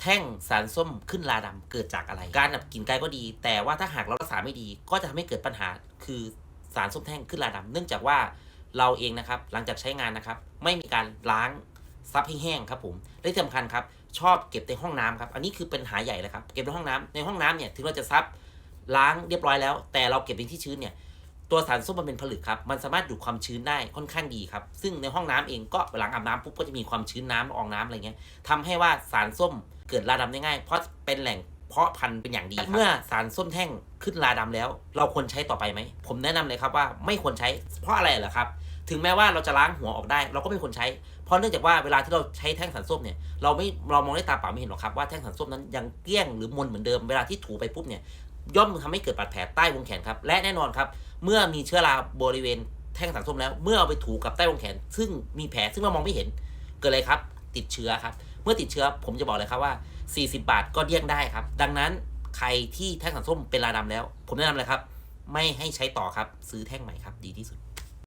แท่งสารส้มขึ้นราดำเกิดจากอะไร การดับกลิ่นไกลก็ดี แต่ว่าถ้าหากเรารักษาไม่ดี ก็จะทำให้เกิดปัญหาคือสารส้มแท่งขึ้นราดำเนื่องจากว่าเราเองนะครับ หลังจากใช้งานนะครับ ไม่มีการล้างซับให้แห้งครับผมและที่สำคัญครับ ชอบเก็บในห้องน้ำครับ อันนี้คือปัญหาใหญ่เลยครับ เก็บในห้องน้ำในห้องน้ำเนี่ย ถึงเราจะซับล้างเรียบร้อยแล้ว แต่เราเก็บในที่ชื้นเนี่ย ตัวสารส้มมันเป็นผลึกครับ มันสามารถดูดความชื้นได้ค่อนข้างดีครับ ซึ่งในห้องน้ำเองก็หลังอาบน้ำปุ๊บก็จะมีความชื้นน้ำละอองน้ำอะไรเงี้ยทำให้ว่าสารส้มเกิดราดำได้ง่าย เพราะเป็นแหล่งเพาะพันธุ์เป็นอย่างดีครับเมื่อสารส้มแท่งขึ้นราดำแล้ว เราควรใช้ต่อไปไหม ผมแนะนำเลยครับว่าไม่ควรใช้ เพราะอะไรเหรอครับ ถึงแม้ว่าเราจะล้างหัวออกได้ เราก็ไม่ควรใช้ เพราะเนื่องจากว่าเวลาที่เราใช้แท่งสารส้มเนี่ย เราไม่ เรามองด้วยตาเปล่าไม่เห็นหรอกครับว่าแท่งสารส้มนั้นยังเกลี้ยงหรือมนเหมือนเดิม เวลาที่ถูไปปุ๊บเนี่ย ย่อมทำให้เกิดบาดแผลใต้วงแขนครับ และแน่นอนครับ เมื่อมีเชื้อราบริเวณแท่งสารส้มแล้ว เมื่อเอาไปถูกับใต้วงแขน ซึ่งมีแผลซึ่งเรามองไม่เห็น เกิดอะไรครับ ติดเชื้อครับ เมื่อติดเชื้อผมจะบอกเลยครับว่า 40 บาทก็เลี่ยงได้ครับ ดังนั้นใครที่แท่งสารส้มเป็นราดำแล้ว ผมแนะนำเลยครับ ไม่ให้ใช้ต่อครับ ซื้อแท่งใหม่ครับ ดีที่สุด